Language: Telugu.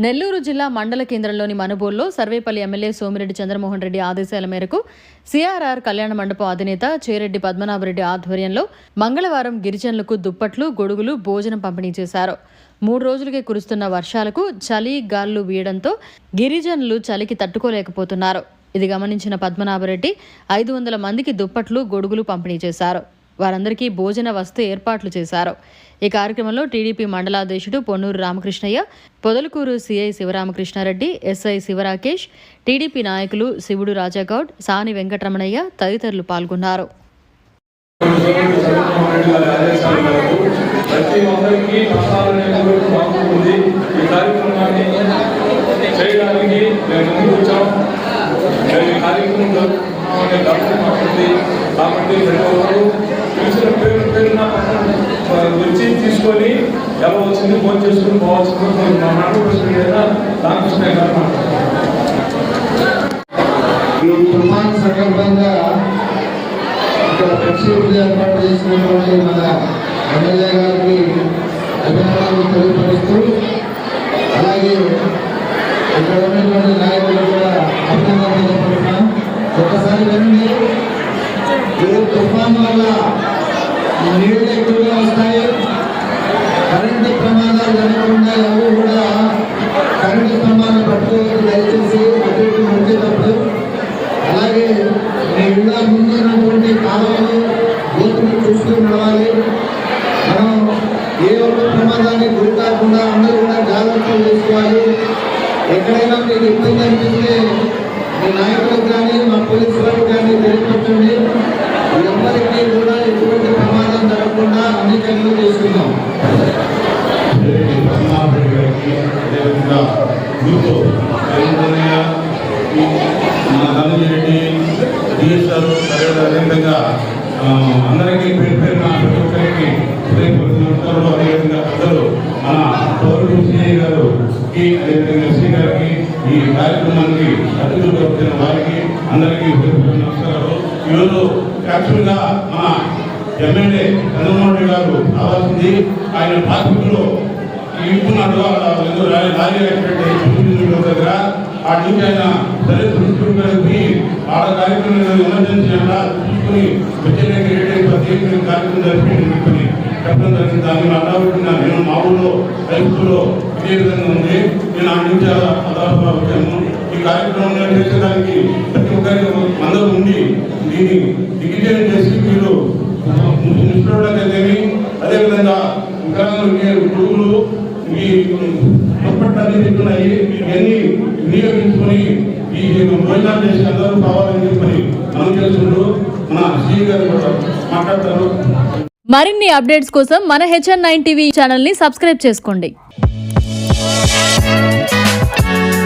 నెల్లూరు జిల్లా మండల కేంద్రంలోని మనుబోల్లో సర్వేపల్లి ఎమ్మెల్యే సోమిరెడ్డి చంద్రమోహన్ రెడ్డి ఆదేశాల మేరకు సిఆర్ఆర్ కళ్యాణ మండపం అధినేత చేరెడ్డి పద్మనాభరెడ్డి ఆధ్వర్యంలో మంగళవారం గిరిజనులకు దుప్పట్లు గొడుగులు భోజనం పంపిణీ చేశారు. మూడు రోజులుగా కురుస్తున్న వర్షాలకు చలి గాలులు వీయడంతో గిరిజనులు చలికి తట్టుకోలేకపోతున్నారు. ఇది గమనించిన పద్మనాభరెడ్డి ఐదు వందల మందికి దుప్పట్లు గొడుగులు పంపిణీ చేశారు. వారందరికీ భోజన వస్తు ఏర్పాట్లు చేశారు. ఈ కార్యక్రమంలో TDP మండలాధ్యక్షుడు Ponnuru Ramakrishnaiah Podalakuru CI Sivaramakrishna Reddy SI Siva Rakesh TDP నాయకులు శివుడు రాజాగౌడ్ సాని వెంకటరమణయ్య తదితరులు పాల్గొన్నారు. ఈ కార్యక్రమాన్ని చేయడానికి మేము ముందుకు వచ్చాం మాకుంది. కాబట్టి ప్రతి ఒక్కరు తెలిసిన పేరు పేరున వచ్చి తీసుకొని ఎలా వచ్చింది ఫోన్ చేసుకుని పోవచ్చు మా నాన్న ప్రెసిడెంట్ రామకృష్ణ గారు మాట్లాడుతున్నారు ఈ తుఫాన్ సందర్భంగా ఇక్కడ ప్రక్షేపణ ఏర్పాటు చేసినటువంటి మన ఎమ్మెల్యే గారికి అభినందనలు తెలియపరుస్తూ అలాగే ఇక్కడ ఉన్నటువంటి నాయకులు కూడా అభినందనలు తెలుపుతున్నాం ఒకసారి వినండి ఈ తుఫాన్ వల్ల ఈ నీళ్ళు ఎక్కువగా వస్తాయి? కరెంటు ప్రమాదాలు జరగకుండా ఎవరు కూడా కరెంటు స్తంభాలను పట్టుకోవద్దు. దయచేసి అటు ఇటు అలాగే మీ ఇళ్ళ ముందు ఉన్నటువంటి కాలువలు గోతులు చూస్తూ నడవాలి. మనం ఏ ఒక్క ప్రమాదాన్ని గురి కాకుండా అందరూ కూడా జాగ్రత్తలు చేసుకోవాలి ఎక్కడైనా మీకు ఇబ్బంది అనిపిస్తే మీ నాయకులకు కానీ మా పోలీసు వారికి కానీ తెలియపరచండి. ఎవరికి కూడా ఎటువంటి ప్రమాదం జరగకుండా అన్ని చర్యలు తీసుకుందాం. మన డిఎస్ఆర్ అదేవిధంగా అందరికీ పేరు పేరున ప్రతి ఒక్కరికి హృదయపూర్వక అదేవిధంగా పెద్దలు మన పౌరుడు సిఐ గారు అదేవిధంగా గారికి ఈ కార్యక్రమానికి అతిథులు వచ్చిన వారికి అందరికీ నమస్కారాలు. ఈరోజు యాక్చువల్గా మా ఎమ్మెల్యే చంద్రమోహన్ గారు రావాల్సింది. ఆయన ట్రాఫిక్లో ఇస్తున్నాడు ఏదో లారీ యాక్సిడెంట్ దగ్గర? ఆ డ్యూటీ ఆయన సరే ప్రిన్సిపల్ గారికి ఆడ కార్యక్రమం ఎమర్జెన్సీ అంట చూసుకుని వచ్చేదానికి రెడీ అయిపోతే కార్యక్రమం జరిపి చెప్పడం జరిగింది. దాన్ని అడ్డాబెట్టిన నేను మా ఊళ్ళో హై ఇదే విధంగా ఉంది. నేను ఆ నుంచి వచ్చాను ఈ కార్యక్రమంలో చేసేదానికి ప్రతి ఒక్కరికి అందరూ ఉండి దీన్ని దిగ్విజయం చేసి మీరు మున్సిపల్లోకేమి అదేవిధంగా వికలాంగులకి గురువులు ఈ హాస్పిటల్ చెప్తున్నాయి ఇవన్నీ వినియోగించుకొని ఈ భోజనాలు చేసి అందరూ కావాలని చెప్పని మనం చేసుకుంటూ మన శ్రీ గారు మాట్లాడతారు. మరిన్ని అప్డేట్స్ కోసం మన హెచ్ఎన్ నైన్ టీవీ ఛానల్ని సబ్స్క్రైబ్ చేసుకోండి. Thank you.